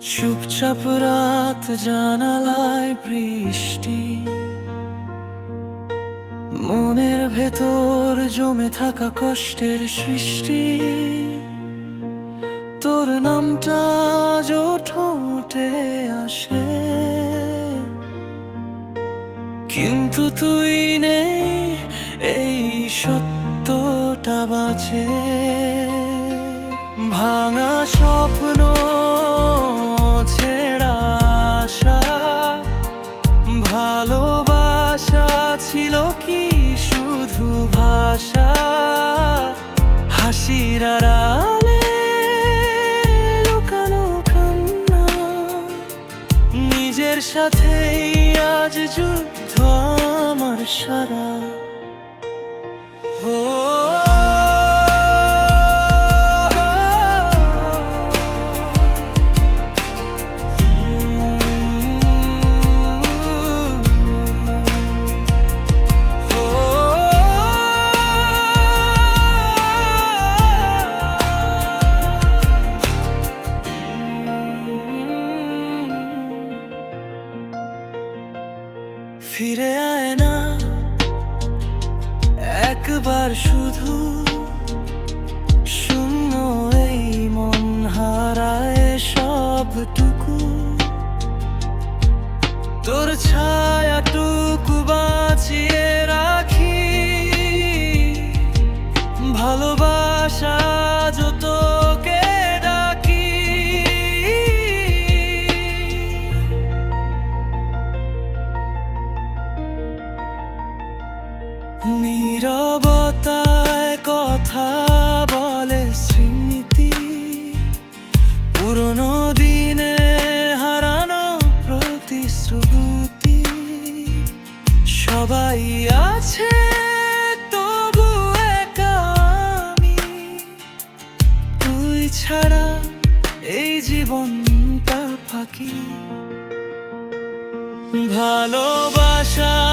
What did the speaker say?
চুপচাপ রাত জানালায় বৃষ্টি। মনের ভেতর জমে থাকা কষ্টের সৃষ্টি। তোর নামটা জোঠোটে আসে। কিন্তু তুই নেই এই সত্য সত্যটা বাঁচে ভাঙা স্বপ্ন আশা, ভালোবাসা ছিল কি শুধু ভাষা? নিজের সাথেই আজ যুদ্ধ আমার সারা। ফিরে আয় না। একবার শুধু শূন্য এই মন হারায় সবটুকু। তোর ছায়াটুকু বাঁচিয়ে রাখি। ভালোবাসা যতকে নীরবতায় কথা বলে স্মৃতি। পুরনো দিনে হারানো প্রতিশ্রুতি। সবাই আছে, তবু একা আমি। তুই ছাড়া এই জীবনটা ফাঁকি। ভালোবাসা